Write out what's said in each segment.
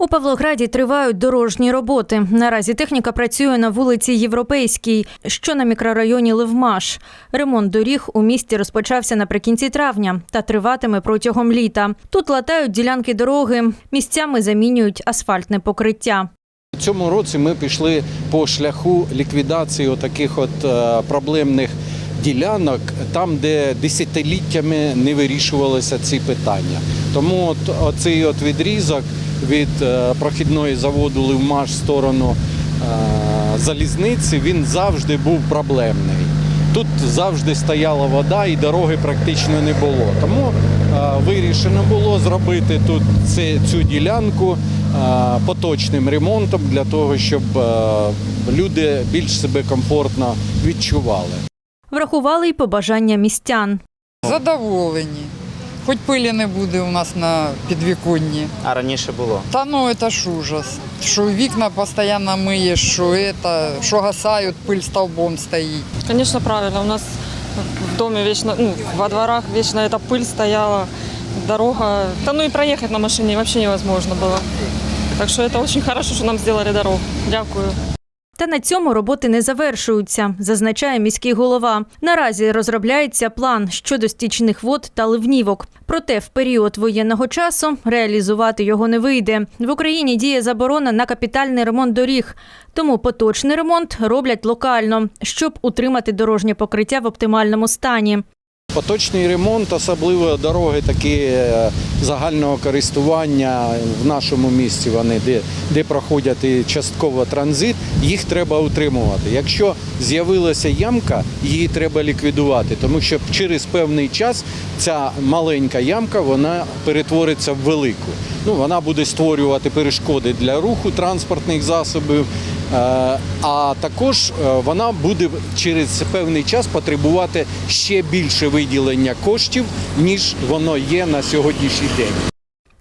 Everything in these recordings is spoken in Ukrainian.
У Павлограді тривають дорожні роботи. Наразі техніка працює на вулиці Європейській, що на мікрорайоні Левмаш. Ремонт доріг у місті розпочався наприкінці травня та триватиме протягом літа. Тут латають ділянки дороги, місцями замінюють асфальтне покриття. У цьому році ми пішли по шляху ліквідації таких от е, проблемних ділянок, там, де десятиліттями не вирішувалися ці питання. Тому от оцей от відрізок від е, прохідної заводу Ливмаш в сторону е, залізниці він завжди був проблемний. Тут завжди стояла вода і дороги практично не було. Тому е, вирішено було зробити тут цю ділянку поточним ремонтом для того, щоб люди більш себе комфортно відчували. Врахували й побажання містян. Задоволені. Хоч пилі не буде у нас на підвіконні. А раніше було. Та ну це ж ужас. Що вікна постійно миєш, що, это, що гасають, пиль столбом стоїть. Конечно, правильно. У нас в доме вечно, ну, во дворах вечно эта пыль стояла, дорога. Да ну и проехать на машине вообще невозможно было. Так что это очень хорошо, что нам сделали дорогу. Дякую. Та на цьому роботи не завершуються, зазначає міський голова. Наразі розробляється план щодо стічних вод та ливнівок. Проте в період воєнного часу реалізувати його не вийде. В Україні діє заборона на капітальний ремонт доріг, тому поточний ремонт роблять локально, щоб утримати дорожнє покриття в оптимальному стані. Поточний ремонт, особливо дороги такі е, загального користування в нашому місті, вони де, де проходять і частково транзит, їх треба утримувати. Якщо з'явилася ямка, її треба ліквідувати, тому що через певний час ця маленька ямка вона перетвориться в велику. Ну, вона буде створювати перешкоди для руху транспортних засобів. Е, А також е, вона буде через певний час потребувати ще більше виділення коштів, ніж воно є на сьогоднішній день.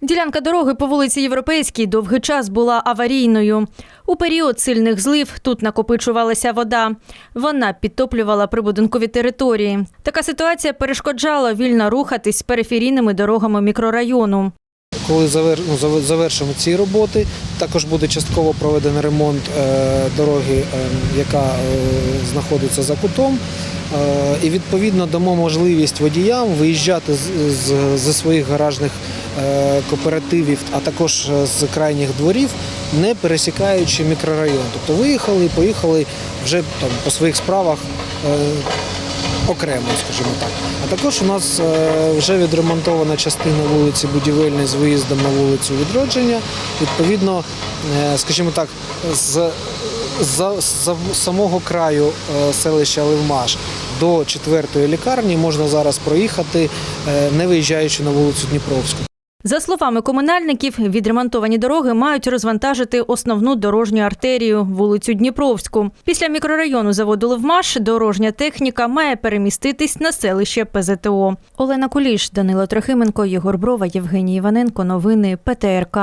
Ділянка дороги по вулиці Європейській довгий час була аварійною. У період сильних злив тут накопичувалася вода. Вона підтоплювала прибудинкові території. Така ситуація перешкоджала вільно рухатись периферійними дорогами мікрорайону. Коли ну, завершимо ці роботи, також буде частково проведений ремонт е, дороги, е, яка е, знаходиться за кутом. І відповідно дамо можливість водіям виїжджати зі своїх гаражних кооперативів, а також з крайніх дворів, не пересікаючи мікрорайон. Тобто виїхали і поїхали вже там, по своїх справах. Окремо, скажімо так. А також у нас е, вже відремонтована частина вулиці Будівельної з виїздом на вулицю Відродження. Відповідно, е, скажімо так, з з самого краю е, селища Левмаш до четвертої лікарні можна зараз проїхати, не виїжджаючи на вулицю Дніпровську. За словами комунальників, відремонтовані дороги мають розвантажити основну дорожню артерію вулицю Дніпровську. Після мікрорайону заводу Левмаш дорожня техніка має переміститись на селище ПЗТО. Олена Куліш, Данило Трохименко, Єгор Брова, Євгеній Іваненко. Новини ПТРК.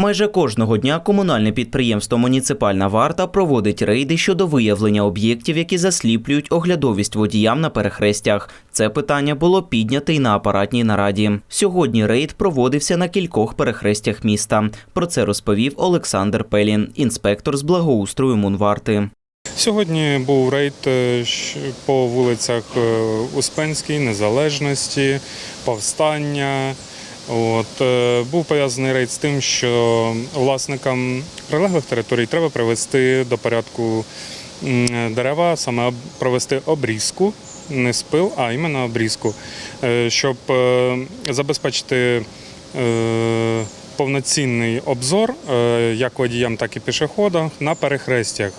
Майже кожного дня комунальне підприємство Муніципальна варта проводить рейди щодо виявлення об'єктів, які засліплюють оглядовість водіям на перехрестях. Це питання було підняте й на апаратній нараді. Сьогодні рейд проводився на кількох перехрестях міста. Про це розповів Олександр Пелін, інспектор з благоустрою Мунварти. Сьогодні був рейд е, по вулицях е, Успенській, Незалежності, Повстання. От, е, був пов'язаний рейд з тим, що власникам прилеглих територій треба привести до порядку дерева, саме провести обрізку, не спил, а іменно обрізку, е, щоб е, забезпечити повноцінний обзор як водіям, так і пішоходам на перехрестях.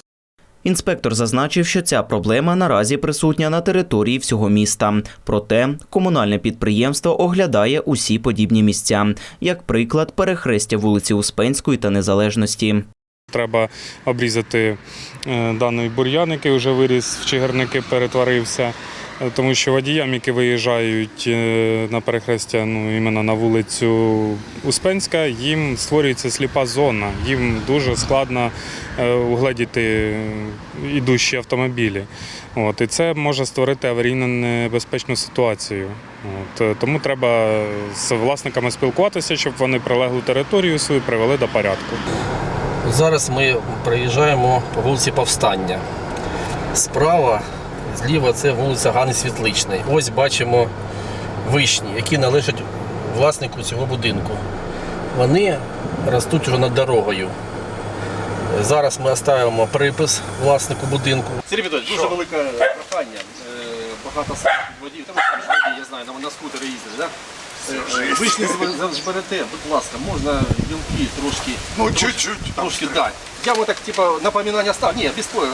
Інспектор зазначив, що ця проблема наразі присутня на території всього міста. Проте комунальне підприємство оглядає усі подібні місця, як приклад перехрестя вулиці Успенської та Незалежності. Треба обрізати е, даний бур'ян, який вже виріс в чигарники, перетворився. Е, Тому що водіям, які виїжджають е, на перехрестя, ну іменно на вулицю Успенська, їм створюється сліпа зона. Їм дуже складно е, угледіти ідущі автомобілі. От, і це може створити аварійно небезпечну ситуацію. От, тому треба з власниками спілкуватися, щоб вони прилеглу територію свою привели до порядку. Зараз ми проїжджаємо по вулиці Повстання. Справа, зліва це вулиця Гани Світличної. Ось бачимо вишні, які належать власнику цього будинку. Вони ростуть вже над дорогою. Зараз ми оставимо припис власнику будинку. Сергій Петрович, дуже велике прохання. Е, Багато водіїв, та ви водії, я знаю, на, скутери їздиш, да? Е, е, Ви ж не зв- зберете, будь ласка, можна білки трошки. Ну, чуть-чуть. Трошки дати. Я вот так, типа, напоминання став. Ні, без твого.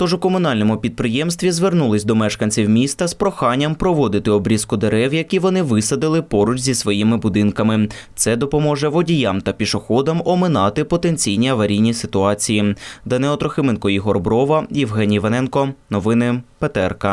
Тож у комунальному підприємстві звернулись до мешканців міста з проханням проводити обрізку дерев, які вони висадили поруч зі своїми будинками. Це допоможе водіям та пішоходам оминати потенційні аварійні ситуації. Данео Трохименко, Ігор Брова, Євгеній Вененко. Новини ПТРК.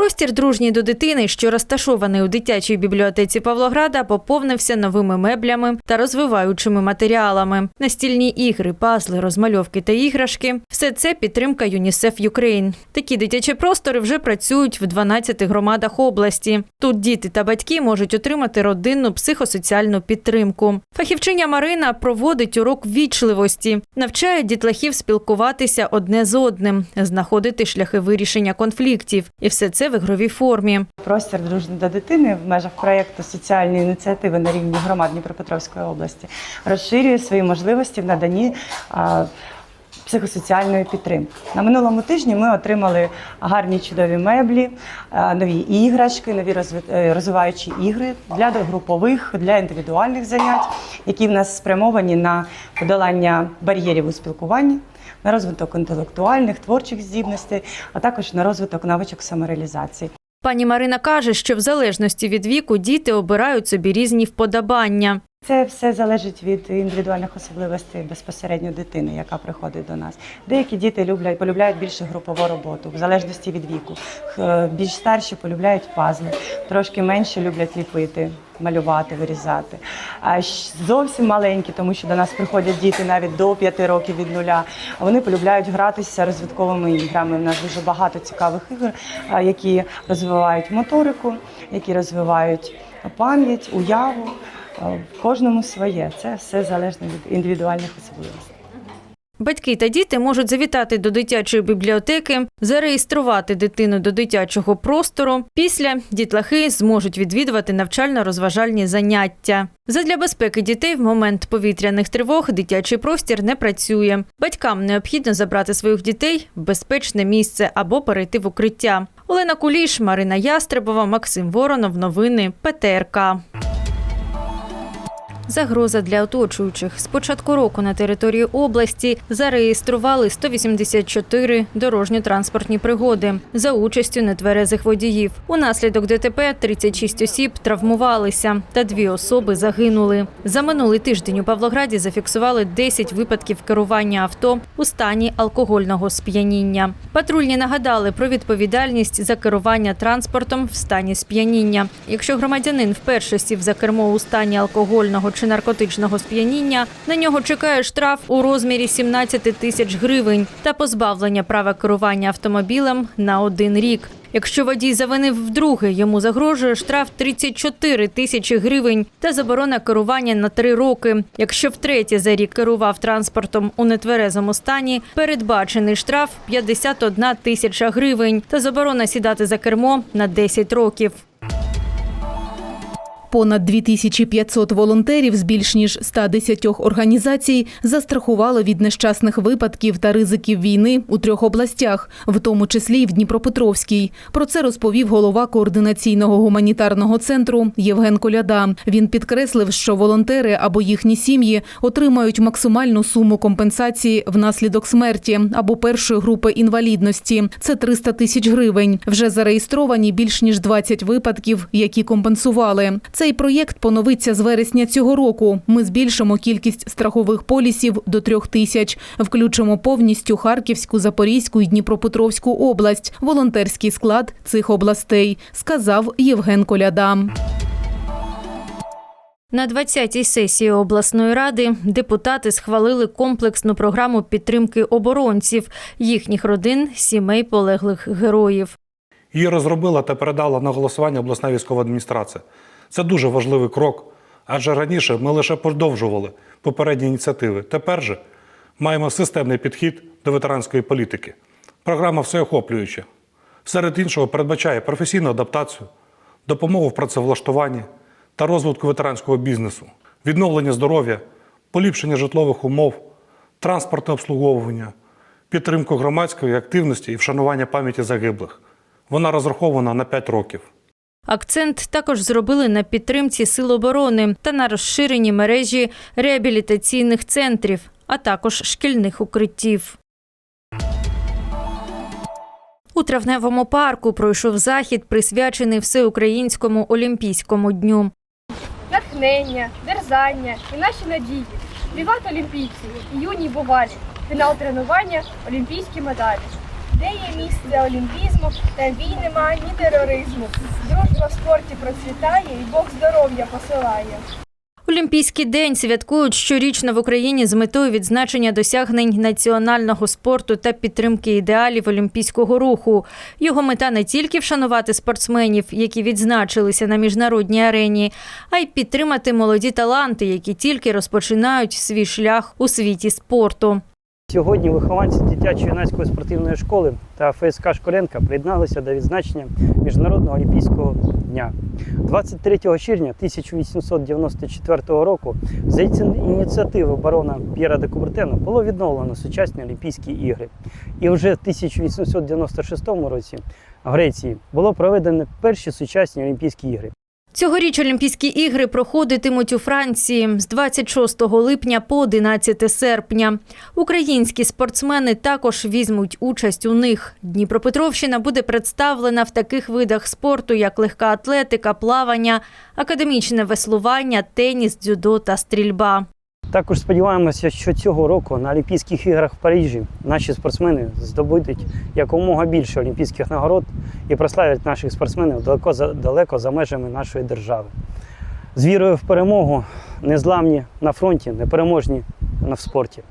Простір дружній до дитини, що розташований у дитячій бібліотеці Павлограда, поповнився новими меблями та розвиваючими матеріалами. Настільні ігри, пазли, розмальовки та іграшки все це підтримка ЮНІСЕФ Юкрейн. Такі дитячі простори вже працюють в 12 громадах області. Тут діти та батьки можуть отримати родинну психосоціальну підтримку. Фахівчиня Марина проводить урок вічливості, навчає дітлахів спілкуватися одне з одним, знаходити шляхи вирішення конфліктів, і все це в ігровій формі. Простір дружні до дитини в межах проєкту соціальної ініціативи на рівні громад Дніпропетровської області розширює свої можливості в наданні психосоціальної підтримки. На минулому тижні ми отримали гарні чудові меблі, нові іграшки, нові е, розвиваючі ігри для групових, для індивідуальних занять, які в нас спрямовані на подолання бар'єрів у спілкуванні. На розвиток інтелектуальних, творчих здібностей, а також на розвиток навичок самореалізації. Пані Марина каже, що в залежності від віку діти обирають собі різні вподобання. Це все залежить від індивідуальних особливостей безпосередньо дитини, яка приходить до нас. Деякі діти люблять полюбляють більше групову роботу, в залежності від віку. Більш старші полюбляють пазли, трошки менше люблять ліпити, малювати, вирізати. А зовсім маленькі, тому що до нас приходять діти навіть до 5 років від нуля. Вони полюбляють гратися розвитковими іграми. У нас дуже багато цікавих ігор, які розвивають моторику, які розвивають пам'ять, уяву. Е, кожному своє. Це все залежно від індивідуальних особливостей. Батьки та діти можуть завітати до дитячої бібліотеки, зареєструвати дитину до дитячого простору. Після дітлахи зможуть відвідувати навчально-розважальні заняття. Задля безпеки дітей в момент повітряних тривог дитячий простір не працює. Батькам необхідно забрати своїх дітей в безпечне місце або перейти в укриття. Олена Куліш, Марина Ястребова, Максим Воронов. Новини ПТРК. Загроза для оточуючих. З початку року на території області зареєстрували 184 дорожньо-транспортні пригоди за участю нетверезих водіїв. Унаслідок ДТП 36 осіб травмувалися та дві особи загинули. За минулий тиждень у Павлограді зафіксували 10 випадків керування авто у стані алкогольного сп'яніння. Патрульні нагадали про відповідальність за керування транспортом в стані сп'яніння. Якщо громадянин вперше сів за кермо у стані алкогольного чи наркотичного сп'яніння, на нього чекає штраф у розмірі 17 тисяч гривень та позбавлення права керування автомобілем на один рік. Якщо водій завинив вдруге, йому загрожує штраф 34 тисячі гривень та заборона керування на три роки. Якщо втретє за рік керував транспортом у нетверезому стані, передбачений штраф 51 тисяча гривень та заборона сідати за кермо на 10 років. Понад 2500 волонтерів з більш ніж 110 організацій застрахувало від нещасних випадків та ризиків війни у трьох областях, в тому числі й в Дніпропетровській. Про це розповів голова координаційного гуманітарного центру Євген Коляда. Він підкреслив, що волонтери або їхні сім'ї отримають максимальну суму компенсації внаслідок смерті або першої групи інвалідності. Це 300 тисяч гривень. Вже зареєстровані більш ніж 20 випадків, які компенсували. Цей проєкт поновиться з вересня цього року. Ми збільшимо кількість страхових полісів до трьох тисяч, включимо повністю Харківську, Запорізьку і Дніпропетровську область, волонтерський склад цих областей, сказав Євген Коляда. На 20-й сесії обласної ради депутати схвалили комплексну програму підтримки оборонців, їхніх родин, сімей полеглих героїв. Її розробила та передала на голосування обласна військова адміністрація. Це дуже важливий крок, адже раніше ми лише продовжували попередні ініціативи. Тепер же маємо системний підхід до ветеранської політики. Програма всеохоплююча. Серед іншого передбачає професійну адаптацію, допомогу в працевлаштуванні та розвитку ветеранського бізнесу, відновлення здоров'я, поліпшення житлових умов, транспортне обслуговування, підтримку громадської активності і вшанування пам'яті загиблих. Вона розрахована на 5 років. Акцент також зробили на підтримці сил оборони та на розширенні мережі реабілітаційних центрів, а також шкільних укриттів. У травневому парку пройшов захід, присвячений всеукраїнському олімпійському дню. натхнення, дерзання і наші надії. Приват олімпійці і юні бувалі. Фінал тренування олімпійські медалі. Де є місце олімпізму, там вій нема ні тероризму. Дружба в спорті процвітає і Бог здоров'я посилає. Олімпійський день святкують щорічно в Україні з метою відзначення досягнень національного спорту та підтримки ідеалів олімпійського руху. Його мета не тільки вшанувати спортсменів, які відзначилися на міжнародній арені, а й підтримати молоді таланти, які тільки розпочинають свій шлях у світі спорту. Сьогодні вихованці дитячо-юнацької спортивної школи та ФСК Школенка приєдналися до відзначення Міжнародного олімпійського дня. 23 червня 1894 року за ініціативи барона П'єра де Кубертена було відновлено сучасні Олімпійські ігри. І вже в 1896 році в Греції було проведено перші сучасні Олімпійські ігри. Цьогоріч Олімпійські ігри проходитимуть у Франції з 26 липня по 11 серпня. Українські спортсмени також візьмуть участь у них. Дніпропетровщина буде представлена в таких видах спорту, як легка атлетика, плавання, академічне веслування, теніс, дзюдо та стрільба. Також сподіваємося, що цього року на Олімпійських іграх в Парижі наші спортсмени здобудуть якомога більше олімпійських нагород і прославлять наших спортсменів далеко за, далеко за межами нашої держави. З вірою в перемогу, незламні на фронті, непереможні в спорті.